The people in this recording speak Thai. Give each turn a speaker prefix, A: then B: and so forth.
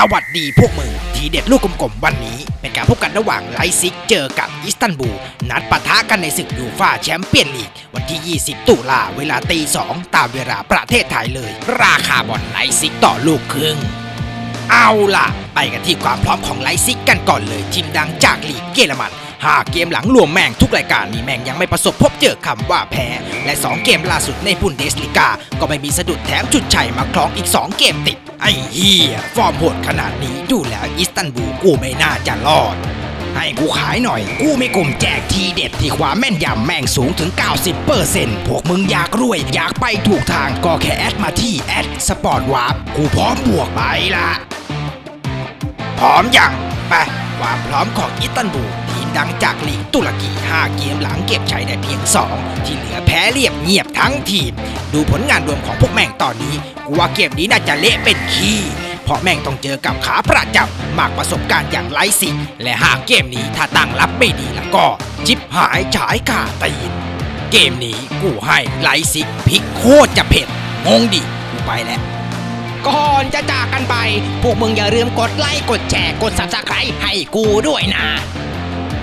A: สวัสดีพวกมึง ทีเด็ดลูกกลมๆ วันนี้ เป็นการพบกันระหว่างไลซิกเจอกับอิสตันบูล นัดปะทะกันในศึกยูฟาแชมเปี้ยนลีก วันที่ 20 ตุลาเวลาตีสองตามเวลาประเทศไทยเลย ราคาบอลไลซิกต่อลูกครึ่ง เอาล่ะ ไปกันที่ความพร้อมของไลซิกกันก่อนเลยทีมดังจากลีกเยอรมัน หาเกมหลังรวมแม่งทุกรายการนี่แม่งยังไม่ประสบพบเจอคำว่าแพ้ และ 2 เกมล่าสุดในบุนเดสลิกา ก็ไม่มีสะดุดแถมจุดชัยมาคล้องอีก 2 เกมติด ไอ้เฮียฟอร์มโหดขนาดนี้ดูแล้วอิสตันบูลกูไม่น่าจะรอดให้กูขายหน่อย กูมีกลุ่มแจกทีเด็ดที่ความแม่นยำแม่งสูงถึง 90%พวกมึงอยากรวย อยากไปถูกทางก็แค่แอดมาที่แอดสปอร์ตวาร์ปกูพร้อมบวกไปละ พร้อมยังไป ความพร้อมของอิสตันบูลทีมดังจากลีกตุรกี 5 เกมหลังเก็บชัยได้เพียง 2 ที่เหลือแพ้เรียบเงียบทั้งทีม ดูผลงานรวมของพวกแม่งตอนนี้กูว่าเกมนี้น่าจะเละเป็นขี้เพราะแม่งต้องเจอกับขาประจำมากประสบการณ์อย่างไร้สิทธิ์และหากเกมนี้ถ้าตั้งรับไม่ดีแล้วก็ จิบหายฉายขาตีนเกมนี้กูให้ไลซิกพลิกโคตรจะเผ็ดงงดิกูไปแล้ว ก่อนจะจากกันไป พวกมึงอย่าลืมกดไลค์กดแชร์กด subscribe ให้กูด้วยนะ